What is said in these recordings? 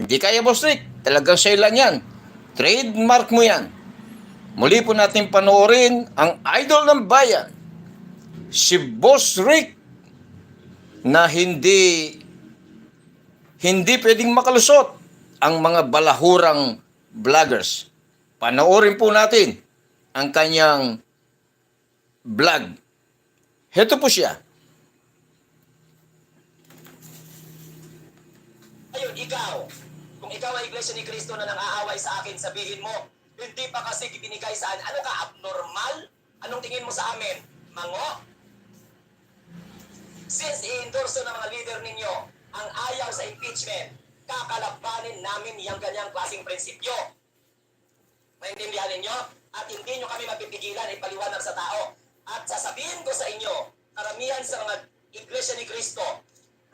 Hindi kaya, Boss Rick. Talagang sa'yo lang yan. Trademark mo yan. Muli po natin panoorin ang idol ng bayan, si Boss Rick, na hindi hindi pwedeng makalusot ang mga balahurang vloggers. Panoorin po natin ang kanyang vlog. Heto po siya. Ayun, ikaw. Kung ikaw ay iglesia ni Kristo na nang-aaway sa akin, sabihin mo, hindi pa kasi ibinigay saan. Ano ka, abnormal? Anong tingin mo sa amin? Mango? Since i-endorso ng mga leader ninyo ang ayaw sa impeachment, kakalabanin namin yung ganyang klaseng prinsipyo. Maintindihan ninyo? At hindi nyo kami mapipigilan ipaliwanag sa tao. At sasabihin ko sa inyo, karamihan sa mga iglesia ni Kristo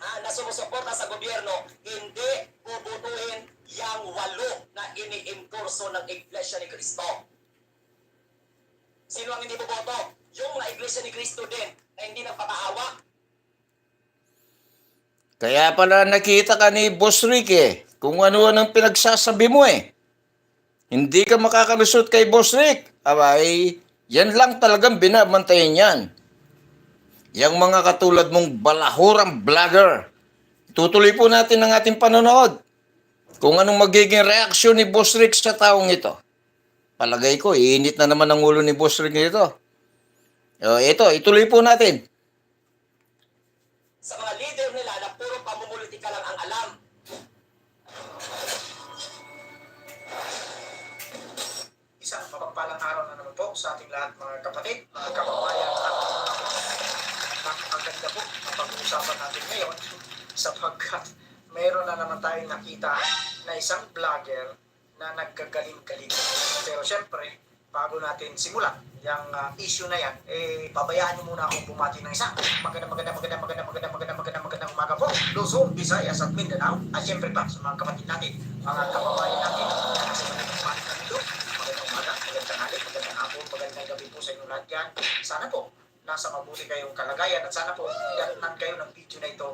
ha, na sumusuporta sa gobyerno, hindi bubutuhin yung walo na ini-endorso ng iglesia ni Kristo. Sino ang hindi boboto? Yung mga iglesia ni Kristo din na hindi nagpapahawak. Kaya pala nakita ka ni Boss Rick eh, kung ano-ano ang pinagsasabi mo eh. Hindi ka makakalusot kay Boss Rick. Abay, yan lang talagang binabantayan yan. Yang mga katulad mong balahurang vlogger. Tutuloy po natin ang ating panonood. Kung anong magiging reaksyon ni Boss Rick sa taong ito. Palagay ko, iinit na naman ang ulo ni Boss Rick nito. O, ito, ituloy po natin. Sa mga leader nila na puro pamumulitika lang ang alam. Isang mapagpalang araw na naman po sa ating lahat mga kapatid, mga kababayan at pag-uusapan natin ngayon sapagkat mayroon na naman tayong nakita na isang vlogger na naggagaling-galing. Pero syempre, bago natin simulan yung ah, issue na yan, eh, pabayaan niyo muna akong bumati ng isa. Maganda, maganda, maganda, maganda, maganda, maganda, maganda, magandang umaga po. Luzon, Visayas at Mindanao. At syempre pa sa mga kapatid natin, mga kababayan natin na nasa magandang panig na dito. Magandang umaga, magandang tanghali, magandang hapon, magandang gabi po sa inyong lahat yan. Sana po, nasa mabuti kayong kalagayan at sana po, igatnan kayo ng video na ito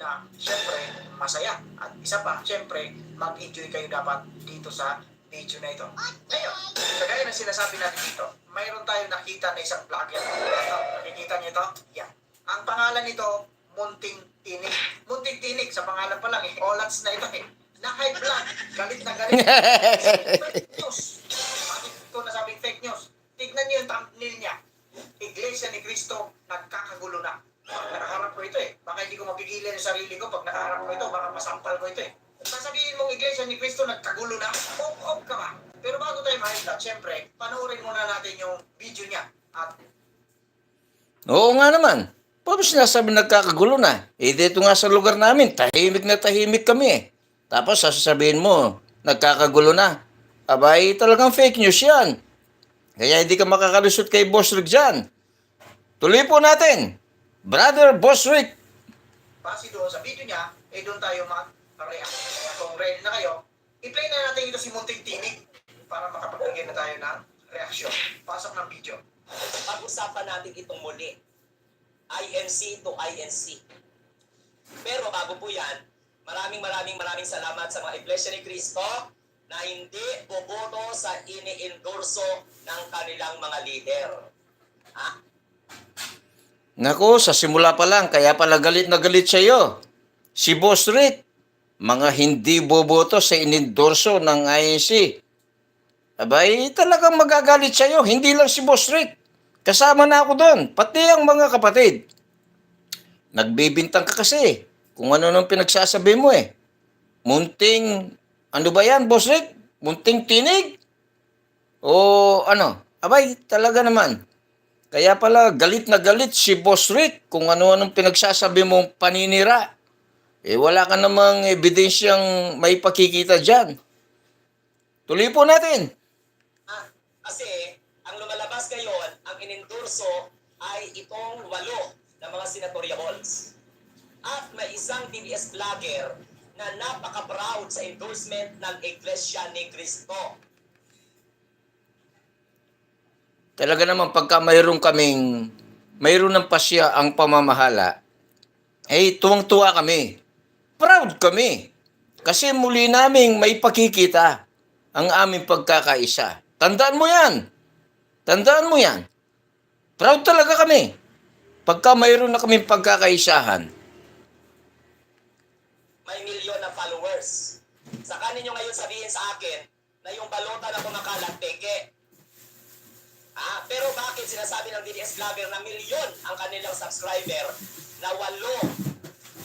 na syempre masaya. At isa pa, syempre, mag-enjoy kayo dapat dito sa video na ito. Ngayon, kagaya ng sinasabi natin dito, mayroon tayong nakita na isang vlogger. Ito, nakikita niyo ito? Yan. Ang pangalan nito, Munting Tinik. Munting Tinik, sa pangalan pa lang eh. Olats na ito eh. Na high blood. Galit na galit. fake news. Bakit ito nasabing fake news? Tignan niyo yung thumbnail niya. Iglesia ni Cristo, nagkakagulo na. Nakaharap ko ito eh. Baka hindi ko mapigilan yung sarili ko pag nakaharap ko ito. Baka masampal ko ito eh. Sasabihin mong Iglesia ni Cristo, nagkagulo na. Op-op ka ba? Pero bago tayo mahigla, syempre, panoorin muna natin yung video niya. At Oo nga naman. Paano sinasabi nagkakagulo na? Eh, dito nga sa lugar namin, tahimik na tahimik kami eh. Tapos sasabihin mo, nagkakagulo na. Abay, talagang fake news yan. Kaya hindi ka makakalusot kay Boss Rick dyan. Tuloy po natin. Brother Boss Rick. base doon sa video niya, eh doon tayo mag-react. Kung ready na kayo, i-play na natin ito si Munting Tinig para makapagbigay na tayo ng reaksyon. Pasok ng video. Pag-usapan natin itong muli. INC to INC. Pero bago po yan, maraming maraming maraming salamat sa mga Iglesia ni Cristo na hindi boboto sa ini-endorso ng kanilang mga leader. Ha? Nako, sa simula pa lang, kaya pala galit na galit sa iyo. Si Boss Rick, mga hindi boboto sa inendorso ng INC. Abay, talagang magagalit sa iyo. Hindi lang si Boss Rick. Kasama na ako doon, pati ang mga kapatid. Nagbibintang ka kasi kung ano nung pinagsasabi mo eh. Munting, ano ba yan, Boss Rick? Munting tinig? O ano? Abay, talaga naman. Kaya pala galit na galit si Boss Rick kung ano-anong pinagsasabi mong paninira. Eh wala ka namang ebidensyang may pakikita dyan. Tuloy po natin. Ah, kasi ang lumalabas ngayon, ang inendorso ay itong walo na mga senatorials. At may isang DBS vlogger na napaka-proud sa endorsement ng Iglesia ni Cristo. Talaga naman pagka mayroon kaming, mayroon ng pasya ang pamamahala, eh tuwang-tuwa kami. Proud kami. Kasi muli naming may pakikita ang aming pagkakaisa. Tandaan mo yan. Tandaan mo yan. Proud talaga kami. Pagka mayroon na kaming pagkakaisahan. may. Saka ninyo ngayon sabihin sa akin na yung balota na kumakalat, peke. Ah, pero bakit sinasabi ng DDS vlogger na milyon ang kanilang subscriber na walo?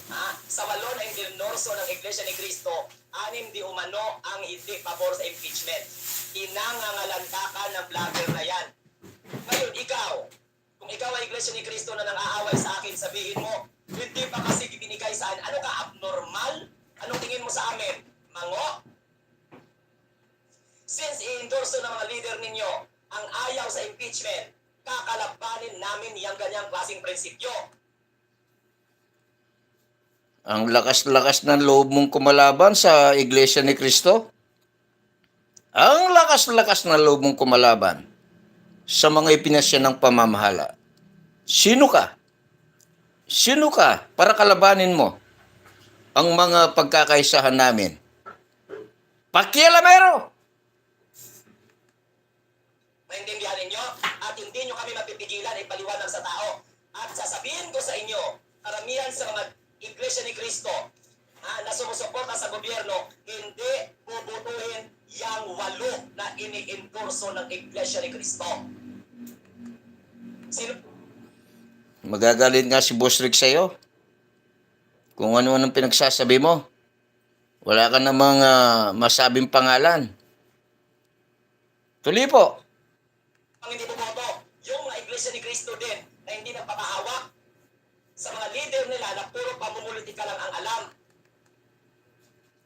Ah, sa walo na endorso ng Iglesia ni Cristo, anim di umano ang hindi pabor sa impeachment. Inangangalantakan ng vlogger na yan. Ngayon, ikaw, kung ikaw ay Iglesia ni Cristo na nang-aaway sa akin, sabihin mo, hindi pa kasi binigay sa akin. Ano ka, abnormal? Anong tingin mo sa amin? Mango? Since i-endorso ng mga leader ninyo ang ayaw sa impeachment, kakalabanin namin yung ganyang klaseng prinsipyo. Ang lakas-lakas ng loob mong kumalaban sa Iglesia ni Cristo. Ang lakas-lakas ng loob mong kumalaban sa mga ipinasya ng pamamahala. Sino ka? Sino ka para kalabanin mo ang mga pagkakaisahan namin? Pakialamero! Maintindihan ninyo? At hindi nyo kami mapipigilan ipaliwanag sa tao. At sasabihin ko sa inyo, karamihan sa mga iglesia ni Kristo ah, na sumusuporta sa gobyerno, hindi bubutuhin yang walo na ini-endorso ng iglesia ni Kristo. Sino, Magagalit nga si Boss Rick sa'yo. Kung ano-anong pinagsasabi mo. Wala ka namang ah, masabing pangalan. Tuloy po. ang hindi bumoto, yung mga iglesia ni Kristo din na hindi nagpapahawak sa mga leader nila na puro pamumulitika lang ang alam.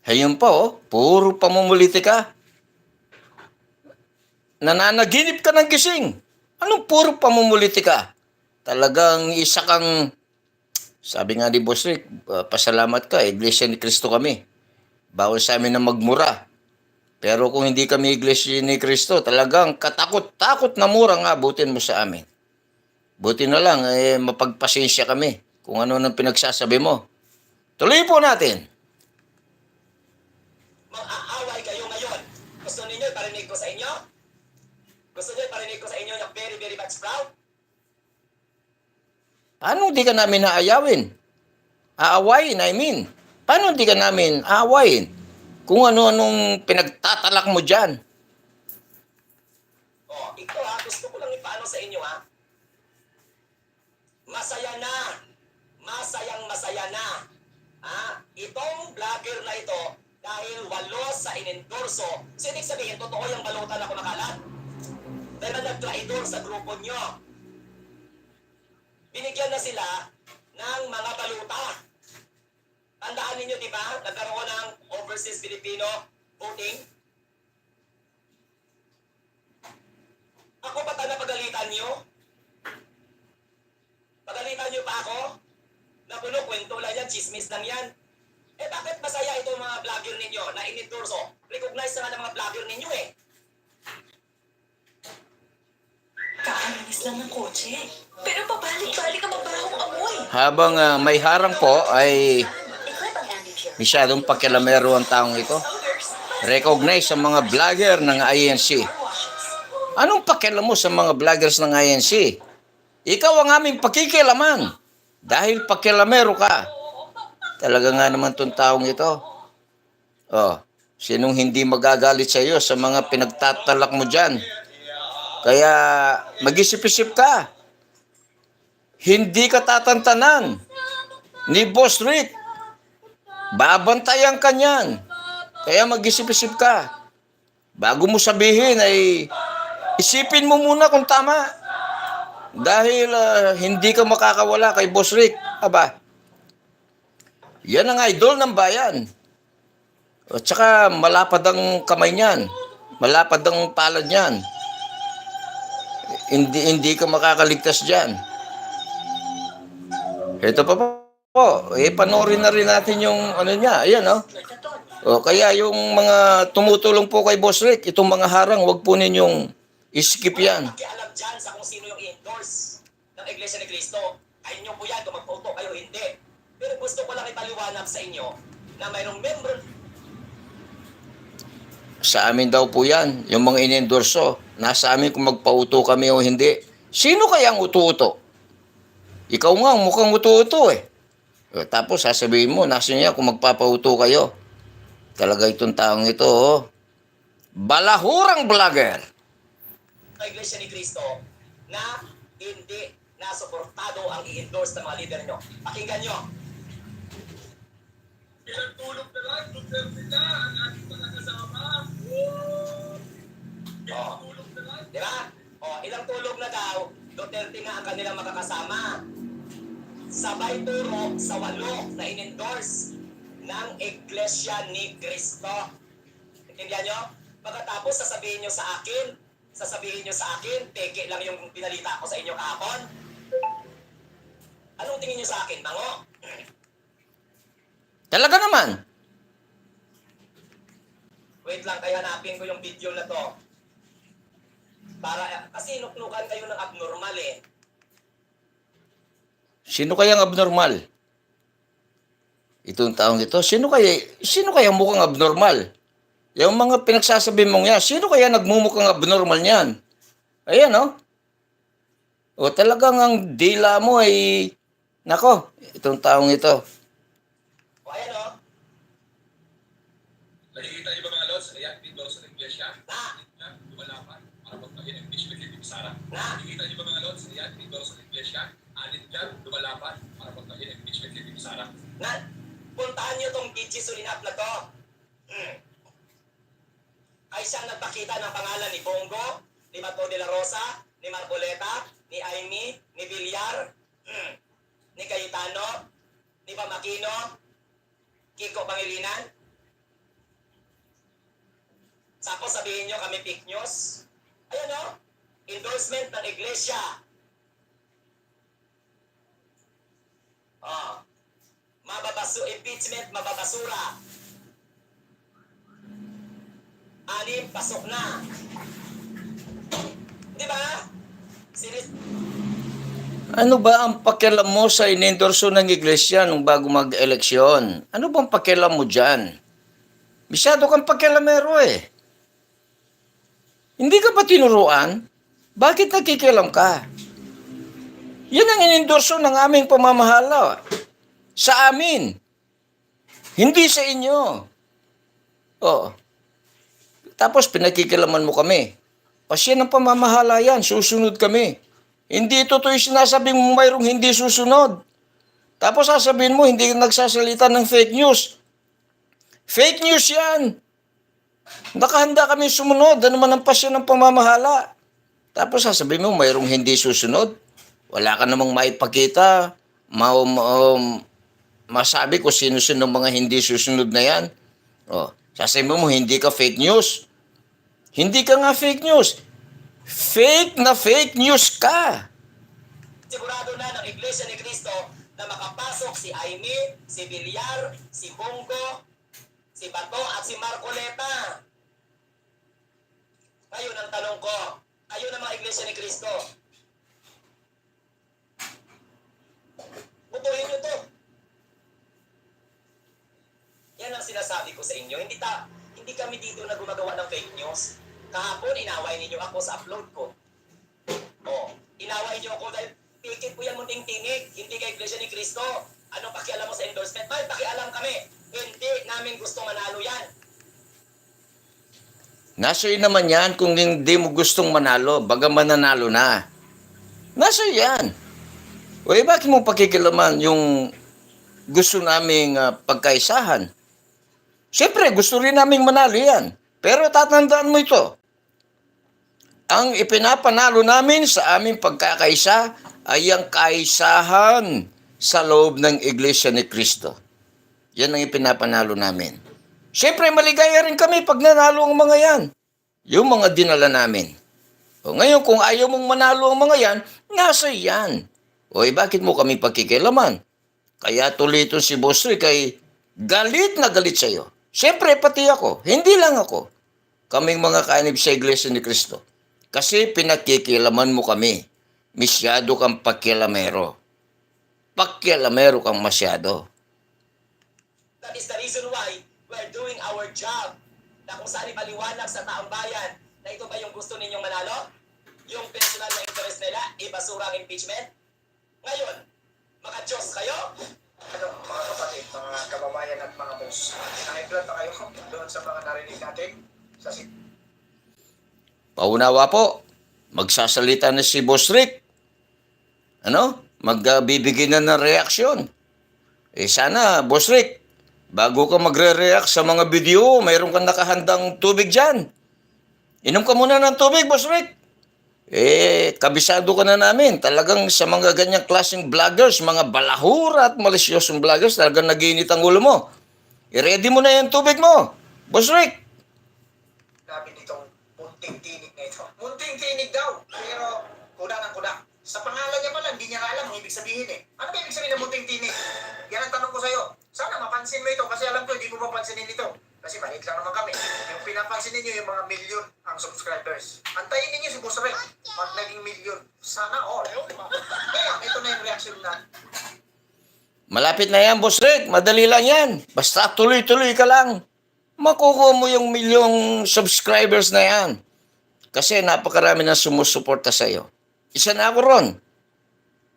Ayun pa oh, puro pamumuliti ka. Nananaginip ka ng gising. Anong puro pamumuliti ka? Talagang isa kang, sabi nga ni Boss Rick, uh, pasalamat ka, Iglesia ni Cristo kami. Bawal sa amin na magmura. Pero kung hindi kami Iglesia ni Cristo, talagang katakot-takot na mura nga abutin mo sa amin. Buti na lang, eh, mapagpasensya kami kung ano nang pinagsasabi mo. Tuloy po natin. Mag-aaway kayo ngayon. Gusto ninyo iparinig ko sa inyo? Gusto niyo iparinig ko sa inyo yung very, very much proud? Paano di ka namin aayawin? Aawayin, I mean. Paano di ka namin aawayin? Kung ano-anong pinagtatalak mo dyan. Oh, ito ha, gusto ko lang ipaano sa inyo ha. Masaya na. Masayang masaya na. Ha? Itong vlogger na ito, dahil walo sa inendorso, so ibig sabihin, totoo yung balota na kumakalat. Dahil na nagtraidor sa grupo nyo. Binigyan na sila ng mga baluta. Tandaan ninyo, di ba? Nagkaroon ng overseas Filipino voting. Ako pa tayo pagalitan nyo? Pagalitan nyo pa ako? Na puno, kwento lang yan, chismis lang yan. Eh bakit masaya itong mga vlogger ninyo na inendorso? Recognize na nga ng mga vlogger ninyo eh. Kakalinis lang ng kotse. Pero pabalik-balik ang mabahong amoy. Habang ah, may harang po ay masyadong pakilamero ang taong ito. Recognize sa mga vlogger ng INC. Anong pakialam mo sa mga vloggers ng INC? Ikaw ang aming pakikilaman. Dahil pakilamero ka. Talaga nga naman tong taong ito. Oh, sinong hindi magagalit sa iyo sa mga pinagtatalak mo dyan? Kaya mag-isip-isip ka. Hindi ka tatantanan ni Boss Rick. Babantayan ka niyan. Kaya mag-isip-isip ka. Bago mo sabihin ay isipin mo muna kung tama. Dahil ah, hindi ka makakawala kay Boss Rick. Aba, yan ang idol ng bayan. At saka malapad ang kamay niyan. Malapad ang palad niyan. Hindi, hindi ka makakaligtas dyan. Ito pa po. Eh, panoorin na rin natin yung ano niya. Ayan, oh. O, kaya yung mga tumutulong po kay Boss Rick, itong mga harang, wag po ninyong skip yan. Pakialam dyan sa kung sino yung i-endorse ng Iglesia ni Cristo. Kayo nyo po yan kung magpauto kayo hindi. Pero gusto ko lang ipaliwanag sa inyo na mayroong membro sa amin daw po yan, yung mga inendorso. Nasa amin kung magpauto kami o hindi. Sino kaya ang uto-uto? Ikaw nga, ang mukhang uto-uto eh. O, Tapos sasabihin mo, nasa niya kung magpapauto kayo. Talaga itong taong ito, oh. Balahurang vlogger. ng Iglesia ni Cristo na hindi nasuportado ang i-endorse ng mga leader nyo. Pakinggan nyo. Ilang tulog na lang, Duterte na, ang ating mga kasama. Ilang Oh. tulog na lang. Di ba? O, ilang tulog na daw, Duterte nga ang kanilang makakasama. Sabay turo sa walo na in-endorse ng Iglesia ni Cristo. Intindihan nyo? Pagkatapos sasabihin nyo sa akin, sasabihin nyo sa akin, peke lang yung pinalita ko sa inyo kahapon. Anong tingin nyo sa akin, Bango? Talaga naman. Wait lang, kaya hanapin ko yung video na to. Para, kasi nuknukan kayo ng abnormal eh. Sino kayang abnormal? Itong taong ito, sino kaya, sino kaya mukhang abnormal? Yung mga pinagsasabi mong yan, sino kaya nagmumukhang abnormal niyan? Ayan, oh. O talagang ang dila mo ay, nako, itong taong ito. O ayan o, Nakikita niyo ba mga lods? Ayan, dito sa iglesia. Na, lumalapan para kay Bibi Sara. na, Nakikita niyo ba mga lods? Ayan, dito sa iglesia. Alit dyan, lumalapan para magpag-impeach kay Bibi Sara. na, puntahan nyo tong DJ Sulinap na to. Hmm. Ay siyang nagpakita ng pangalan ni Bongo, ni Mato de la Rosa, ni Marcoleta, ni Aimee, ni Villar, hmm. ni Cayetano, ni Pamakino, Kiko Pangilinan. Tapos sabihin nyo kami fake news. Ayan o, endorsement ng iglesia. Oh. Mababasu, impeachment, mababasura. Anim, pasok na. Di ba? Sinis- Ano ba ang pakialam mo sa inendorso ng iglesia nung bago mag-eleksyon? Ano bang pakialam mo dyan? Masyado kang pakialamero eh. Hindi ka ba tinuruan? Bakit nakikialam ka? Yan ang inendorso ng aming pamamahala. Sa amin. Hindi sa inyo. Oo. Tapos pinakikilaman mo kami. Pasya ng pamamahala yan, susunod kami. Hindi totoo yung sinasabi mo mayroong hindi susunod. Tapos sasabihin mo, hindi nagsasalita ng fake news. Fake news yan. Nakahanda kami sumunod. Ano man ang pasya ng pamamahala. Tapos sasabihin mo, mayroong hindi susunod. Wala ka namang maipakita. Ma ma- masabi ko sino-sino mga hindi susunod na yan. Oh, sasabihin mo, hindi ka fake news. Hindi ka nga fake news. Fake na fake news ka. sigurado na ng Iglesia ni Cristo na makapasok si Aimee, si Villar, si Bongo, si Bato at si Marcoleta. Ngayon ang tanong ko, kayo na mga Iglesia ni Cristo, butuhin nyo to. Yan ang sinasabi ko sa inyo. Hindi ta hindi kami dito na gumagawa ng fake news. Kahapon, inaway ninyo ako sa upload ko. Oh, inaway niyo ako dahil pikit po yan munting tinig, hindi kay Iglesia ni Cristo. Anong pakialam mo sa endorsement? May pakialam kami. Hindi namin gusto manalo yan. Nasa iyo naman yan kung hindi mo gustong manalo, baga mananalo na. Nasa yan. O eh, bakit mo pakikilaman yung gusto naming ah, pagkaisahan? Siyempre, gusto rin naming manalo yan. Pero tatandaan mo ito. Ang ipinapanalo namin sa aming pagkakaisa ay ang kaisahan sa loob ng Iglesia ni Cristo. Yan ang ipinapanalo namin. Siyempre, maligaya rin kami pag nanalo ang mga yan. Yung mga dinala namin. O ngayon, kung ayaw mong manalo ang mga yan, nasa yan. O eh, bakit mo kami pakikilaman? Kaya tuloy itong si Boss Rick ay galit na galit sa'yo. Siyempre, pati ako. Hindi lang ako. Kaming mga kaanib sa Iglesia ni Cristo. Kasi pinakikilaman mo kami. Masyado kang pakialamero. Pakialamero kang masyado. That is the reason why we're doing our job. na kung saan ipaliwanag sa taong bayan na ito ba yung gusto ninyong manalo? Yung personal na interest nila, ibasura ang impeachment? Ngayon, mga Diyos kayo? Ano, mga kapatid, mga kababayan at mga boss, nakiblad na kayo doon sa mga narinig natin sa sit- Paunawa po, magsasalita na si Boss Rick. Ano? Magbibigay na ng reaksyon. Eh sana, Boss Rick, bago ka magre-react sa mga video, mayroon kang nakahandang tubig dyan. Inom ka muna ng tubig, Boss Rick. Eh, kabisado ka na namin. Talagang sa mga ganyang klaseng vloggers, mga balahura at malisyosong vloggers, talagang naginit ang ulo mo. I-ready mo na yung tubig mo. Boss Rick, namin itong munting tinig na ito. Munting tinig daw, pero kuda ng kuda. Sa pangalan niya pala, hindi niya alam ang ibig sabihin eh. Ano ba ibig sabihin ng munting tinig? Yan ang tanong ko sa'yo. Sana mapansin mo ito kasi alam ko hindi mo mapansinin ito. Kasi maliit lang naman kami. Yung pinapansin ninyo yung mga milyon ang subscribers. Antayin ninyo si Boss Red. Pag naging milyon, sana all. Kaya ito na yung reaction na Malapit na yan, Boss Rick. Madali lang yan. Basta tuloy-tuloy ka lang. Makukuha mo yung milyong subscribers na yan. Kasi napakarami na sumusuporta sa'yo. Isa na ako ron.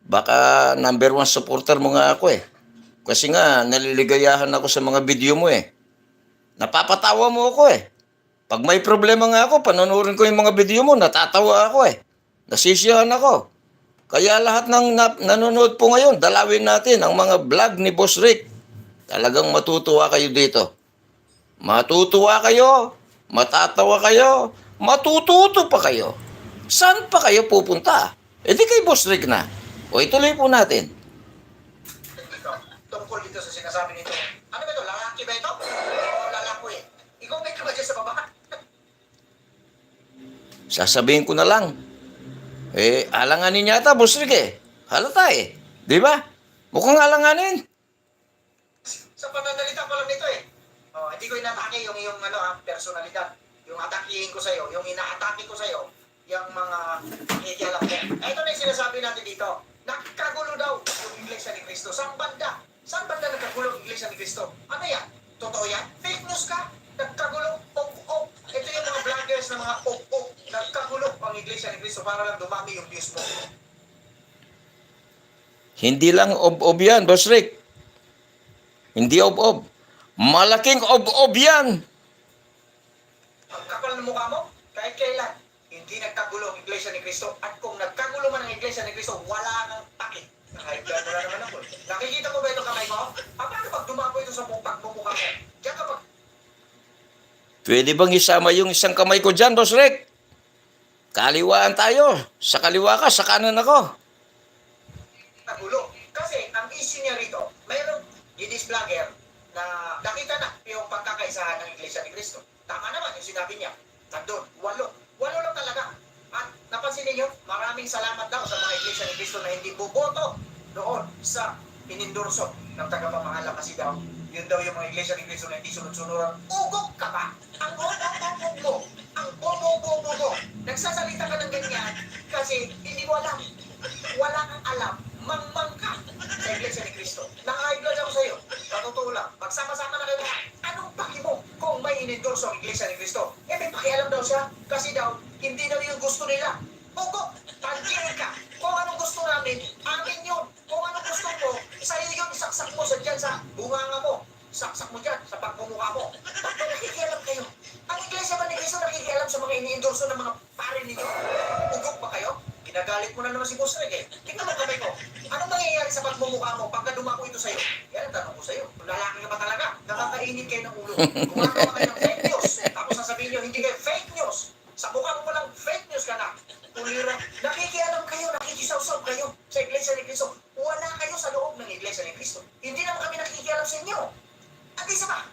Baka number one supporter mo nga ako eh. Kasi nga, naliligayahan ako sa mga video mo eh. Napapatawa mo ako eh. Pag may problema nga ako, panonoodin ko yung mga video mo, natatawa ako eh. Nasisiyahan ako. Kaya lahat ng na- nanonood po ngayon, dalawin natin ang mga vlog ni Boss Rick. Talagang matutuwa kayo dito. Matutuwa kayo, matatawa kayo, matututo pa kayo. Saan pa kayo pupunta? E di kay Boss Rick na. O ituloy po natin. Tungkol dito sa sinasabi nito. Ano ba ito? Lalaki ba ito? O lalaki may ka ba dyan sa baba? Sasabihin ko na lang. Eh, alanganin yata, Boss Rick eh. Halata eh. Di ba? Mukhang alanganin. Sa pananalita ko lang nito eh. Oh, hindi ko inatake yung yung ano ah, personalidad. Yung atakihin ko sa iyo, yung inaatake ko sa iyo, yung mga nakikialam ko. Ito na yung sinasabi natin dito. Nagkagulo daw yung Iglesia ni Cristo. Saan banda? Saan banda nagkagulo yung Iglesia ni Cristo? Ano yan? Totoo yan? Fake news ka? Nagkagulo? Ok-ok. Ito yung mga vloggers na mga ok-ok. Nagkagulo ang Iglesia ni Cristo para lang dumami yung views mo. Hindi lang ob-ob yan, Boss Rick. Hindi ob-ob. Malaking ob-ob yan. Ang kapal ng mukha mo, kahit kailan, hindi nagkagulo ang Iglesia ni Cristo. At kung nagkagulo man ang Iglesia ni Cristo, wala kang takit. Nakahigyan mo na naman ako. Nakikita mo ba ito kamay ko? Ah, paano pag dumako ito sa mukha mukha mo? Diyan kapag Pwede bang isama yung isang kamay ko dyan, Boss Rick? Kaliwaan tayo. Sa kaliwa ka, sa kanan ako. nagulo. Kasi ang issue niya rito, mayroong Yiddish vlogger na nakita na yung pagkakaisahan ng Iglesia ni Cristo. Tama naman yung sinabi niya. Nandun, walo. Walo lang talaga. At napansin niyo, maraming salamat daw sa mga Iglesia ni Cristo na hindi buboto doon sa pinindorso ng tagapamahala kasi daw, yun daw yung mga Iglesia ni Cristo na hindi sunod-sunuran. Ugok ka ba? Ang bobo-bobo. Ang bobo-bobo. Nagsasalita ka ng ganyan kasi hindi mo alam. Wala kang alam. Mangmang ka sa Iglesia ni Cristo. Naka-blood ako sa iyo. Patutoo lang. Magsama-sama na kayo. Anong paki mo kung may inendorso ang Iglesia ni Cristo? Eh, may pakialam daw siya. Kasi daw, hindi daw yung gusto nila. Mo. Ba't ba nakikialam kayo? Ang Iglesia ba Cristo nakikialam sa mga iniendorso ng mga pare ninyo? Ugok ba kayo? Ginagalit mo na naman si Boss Reg eh. Tingnan mo kamay ko. Anong mangyayari sa pagmumukha mo pagka dumako ito sa'yo? Yan ang tanong ko sa'yo. Lalaki ka ba talaga? Nakakainit kayo ng ulo. Gumagawa kayo ng fake news. Tapos sasabihin nyo, hindi kayo fake news. Sa mukha mo palang fake news ka na. Ulira. Nakikialam kayo, nakikisaw-saw kayo sa Iglesia ni Cristo. Wala kayo sa loob ng Iglesia ni Cristo. Hindi naman kami nakikialam sa inyo. At isa pa, ano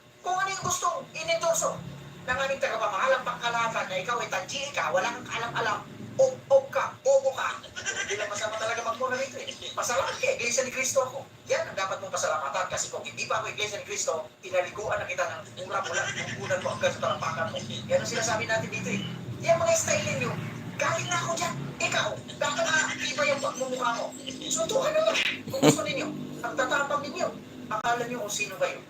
yung gustong inendorso ng aming tagapamahalang pangkalahatan na ikaw ay tanji ka, wala kang kaalam-alam, og-og ka, bobo ka. Hindi lang masama talaga magmura rito eh. Pasalamat ka, Iglesia ni Cristo ako. Yan ang dapat mong pasalamatan kasi kung hindi pa ako Iglesia ni Cristo, tinaliguan na kita ng mura-mula, tungkunan mo hanggang sa talampakan mo. Yan ang sinasabi natin dito eh. Yan mga style ninyo, galing na ako dyan. Ikaw, dapat na iba yung pagmumukha mo. Suntukan naman kung gusto ninyo. Ang tatapang ninyo, akala nyo kung sino kayo.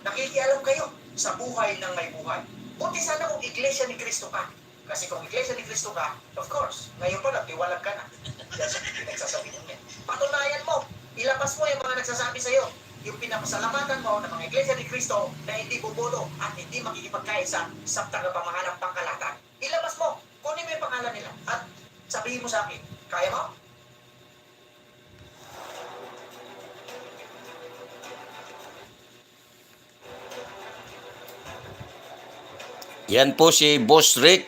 Nakikialam kayo sa buhay ng may buhay. Buti sana kung iglesia ni Kristo ka. Kasi kung iglesia ni Kristo ka, of course, ngayon pa nagtiwalag ka na. Dahil sa pinagsasabi niya. Patunayan mo, ilabas mo yung mga nagsasabi sa'yo. Yung pinapasalamatan mo ng mga iglesia ni Kristo na hindi bubulo at hindi makikipagkaisa sa tagapamahalang pangkalatan. Ilabas mo, kunin mo yung pangalan nila at sabihin mo sa akin, kaya mo? Yan po si Boss Rick.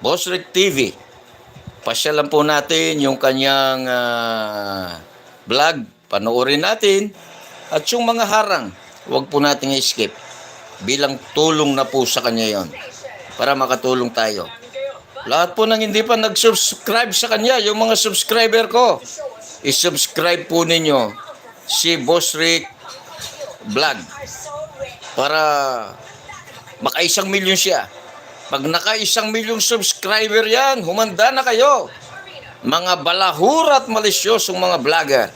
Boss Rick TV. Pasyalan po natin yung kanyang ah, vlog. Panoorin natin. At yung mga harang, huwag po nating i-skip. Bilang tulong na po sa kanya yon Para makatulong tayo. Lahat po nang hindi pa nag-subscribe sa kanya, yung mga subscriber ko, i-subscribe po ninyo si Boss Rick Vlog para makaisang milyon siya. Pag nakaisang milyong subscriber yan, humanda na kayo. Mga balahura at malisyosong mga vlogger.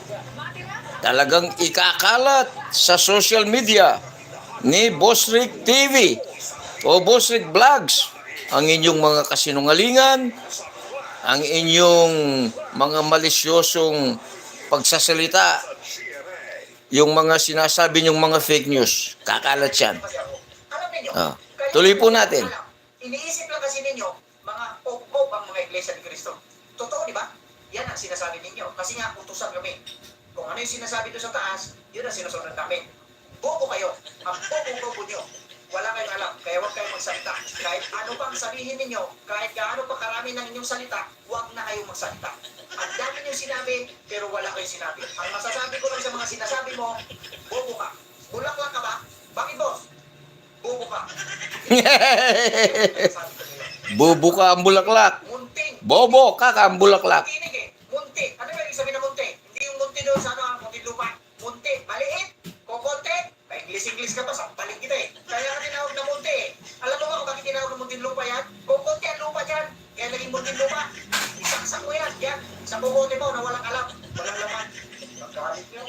Talagang ikakalat sa social media ni Boss Rick TV o Boss Rick Vlogs ang inyong mga kasinungalingan, ang inyong mga malisyosong pagsasalita, yung mga sinasabi nyong mga fake news. Kakalat yan. Ninyo, kayo- Tuloy po natin. Iniisip lang kasi ninyo, mga pop-pop ang mga iglesia ni Kristo. Totoo, di ba? Yan ang sinasabi ninyo. Kasi nga, utusan kami. Kung ano yung sinasabi doon sa taas, yun ang sinusunod namin. Bobo kayo. Ang bobo-bobo nyo. Wala kayong alam, kaya huwag kayong magsalita. Kahit ano pang sabihin ninyo, kahit gaano pa karami ng inyong salita, huwag na kayong magsalita. Ang dami nyo sinabi, pero wala kayong sinabi. Ang masasabi ko lang sa mga sinasabi mo, bobo ka. Bakit boss? Bobo ka. Sabi. Bubo ka ang bulaklak. Munting. Bobo ka ka ang bulaklak. Muntinig eh. Munti. Ano ba yung sabihin na munti? Hindi yung munti doon sa ano, ang munti lupa. Munti. Maliit. May English-English ka pa, sampalin kita eh. Kaya ka tinawag na munti eh. Alam mo ba kung bakit tinawag na munting lupa yan? Kukunti ang lupa dyan. Kaya naging munting lupa. Isaksak mo yan. Yan. Sa kukunti mo na walang alam. Walang laman. Magkahalit nyo.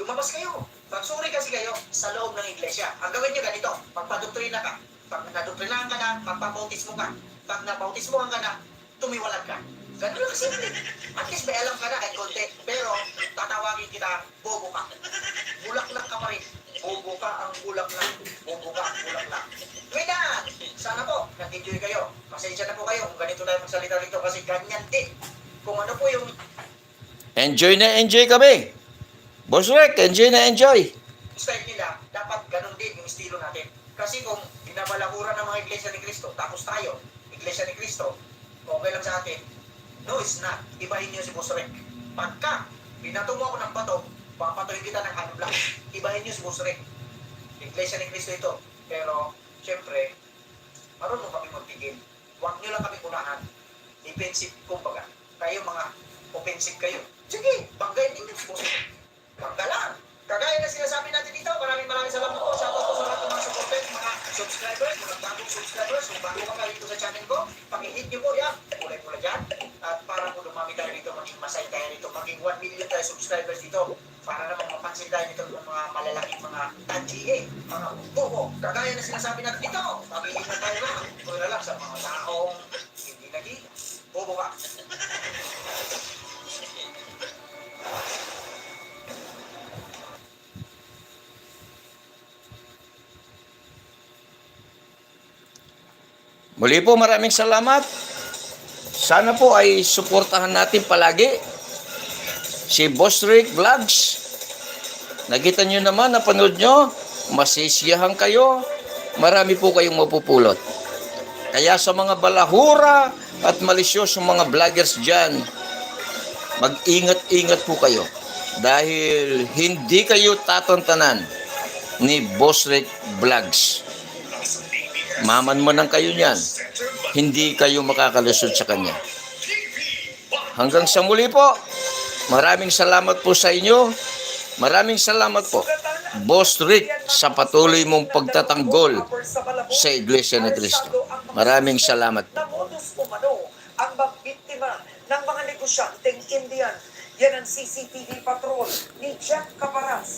Lumabas kayo. Pagsuri kasi kayo sa loob ng iglesia. Ang gawin nyo ganito. Pagpadoktrina ka. Pag nadoktrinahan ka na, pagpapautismo ka. Pag napautismohan ka na, tumiwalag ka. Ganun lang simple. At least may alam ka na kahit konti. Pero tatawagin kita, bobo ka. Bulaklak ka pa rin. Bobo ka ang bulaklak. Bobo ka ang bulaklak. With that, sana po, nag-enjoy kayo. Pasensya na po kayo kung ganito tayo magsalita rito kasi ganyan din. Kung ano po yung Enjoy na enjoy kami. Boss Rick, enjoy na enjoy. style nila, dapat ganun din yung estilo natin. Kasi kung binabalakura ng mga iglesia ni Cristo, tapos tayo, iglesia ni Cristo, okay lang sa atin. No, it's not. Ibahin niyo si Boss Rick. Pagka binato mo ako ng bato, papatuloy kita ng hand block. Ibahin niyo si Boss Rick. Iglesia ni Cristo ito. Pero, syempre, marunong kami magpigil. Huwag niyo lang kami unahan. Defensive, kumbaga. Kayo mga offensive kayo. Sige, banggayin ninyo si Boss Rick. Lang. Kagaya na sinasabi natin dito, maraming maraming salamat po. Sa po sa lahat ng mga supporters, mga subscribers, mga bagong subscribers, kung bago ka pa dito sa channel ko, pag-hit nyo po yan, kulay-kulay dyan, at para po dumami tayo dito, maging masay tayo dito, maging 1 million tayo subscribers dito, para naman mapansin tayo dito ng mga malalaking mga tangiye, mga buko. Kagaya na sinasabi natin dito, pag-hit na tayo lang, kulay lang sa mga taong hindi naging bobo ka. Muli po maraming salamat. Sana po ay suportahan natin palagi si Boss Rick Vlogs. Nakita nyo naman, napanood nyo, masisiyahan kayo. Marami po kayong mapupulot. Kaya sa mga balahura at malisyosong mga vloggers dyan, mag-ingat-ingat po kayo. Dahil hindi kayo tatantanan ni Boss Rick Vlogs. Maman mo ng kayo niyan. Hindi kayo makakalusot sa kanya. Hanggang sa muli po. Maraming salamat po sa inyo. Maraming salamat po. Boss Rick sa patuloy mong pagtatanggol sa Iglesia ni Cristo. Maraming salamat po. na modus umano ang magbiktima ng mga negosyanteng Indian. Yan ang CCTV patrol ni Jack Caparas.